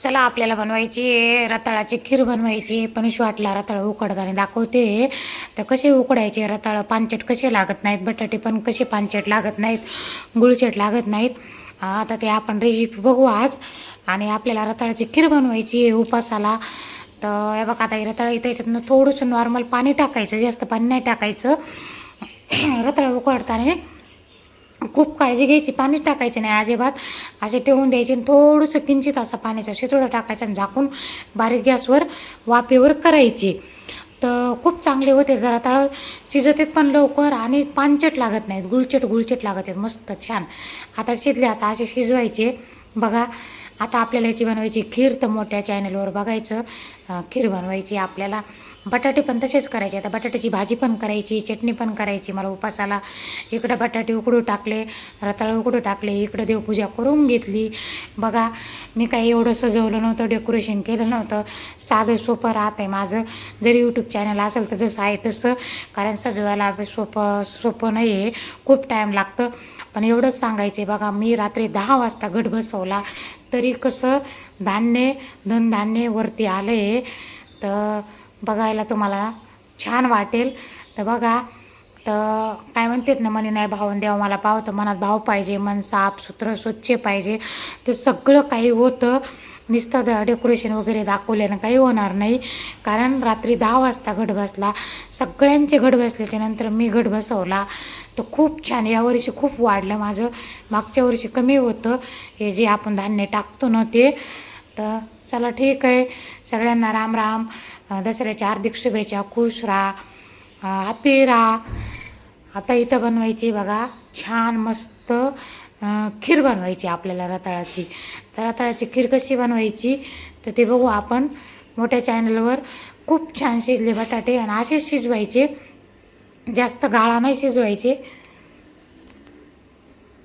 चला आपल्याला बनवायची आहे रताळाची खीर बनवायची पण वाटला रताळ उकडताना दाखवते. तर कसे उकडायचे रताळ? पानचट कसे लागत नाहीत? बटाटे पण कसे पानचट लागत नाहीत? गुळचट लागत नाहीत? आता ते आपण रेसिपी बघू आज. आणि आपल्याला रताळाची खीर बनवायची आहे उपासाला. तर हे बघा आता हे रताळ त्याच्यातनं थोडंसं नॉर्मल पाणी टाकायचं. जास्त पाणी नाही टाकायचं. रताळ उकडताना खूप काळजी घ्यायची पाणी टाकायचे नाही अजिबात. असे ठेवून द्यायचे आणि थोडंसं किंचित असा पाण्याचा शितोडा टाकायचा आणि झाकून बारीक गॅसवर वाफेवर करायची. तर खूप चांगले होते जरा तळ शिजतेत पण लवकर आणि पानचट लागत नाहीत गुळचट गुळचट लागत आहेत मस्त छान. आता शिजले आता असे शिजवायचे. बघा आता आपल्याला याची बनवायची खीर तर मोठ्या चॅनलवर बघायचं. खीर बनवायची आपल्याला. बटाटे पण तसेच करायचे. आता बटाट्याची भाजी पण करायची चटणी पण करायची. मला उपासाला इकडं बटाटे उकडू टाकले रताळे उकडू टाकले इकडं देवपूजा करून घेतली. बघा मी काही एवढं सजवलं नव्हतं डेकोरेशन केलं नव्हतं. साधं सोपं राहत आहे माझं. जरी यूट्यूब चॅनल असेल तर जसं आहे तसं. कारण सजवायला सोपं सोपं नाही आहे खूप टाईम लागतं. पण एवढंच सांगायचं आहे बघा मी रात्री दहा वाजता घट बसवला तरी कसं धान्य धनधान्य वरती आलं आहे तर बघायला तुम्हाला छान वाटेल. तर बघा तर काय म्हणतात ना मनी नाही भावन देवा मला भाव तर मनात भाव पाहिजे मन साफ सुथरं स्वच्छ पाहिजे. ते सगळं काही होतं. नुसतं डेकोरेशन वगैरे दाखवल्यानं काही होणार नाही. कारण रात्री दहा वाजता घट बसला. सगळ्यांचे घट बसले त्यानंतर मी घट बसवला. तर खूप छान यावर्षी खूप वाढलं माझं. मागच्या वर्षी कमी होतं. हे जे आपण धान्य टाकतो ना ते. तर चला ठीक आहे. सगळ्यांना राम राम. दसऱ्याच्या हार्दिक शुभेच्छा खुश राहा हॅपी राहा. आता इथं बनवायची बघा छान मस्त खीर बनवायची आपल्याला रताळाची. तर रताळाची खीर कशी बनवायची? तर ते बघू आपण मोठ्या चॅनलवर खूप छान शिजले बटाटे आणि असेच शिजवायचे. जास्त गाळा नाही शिजवायचे.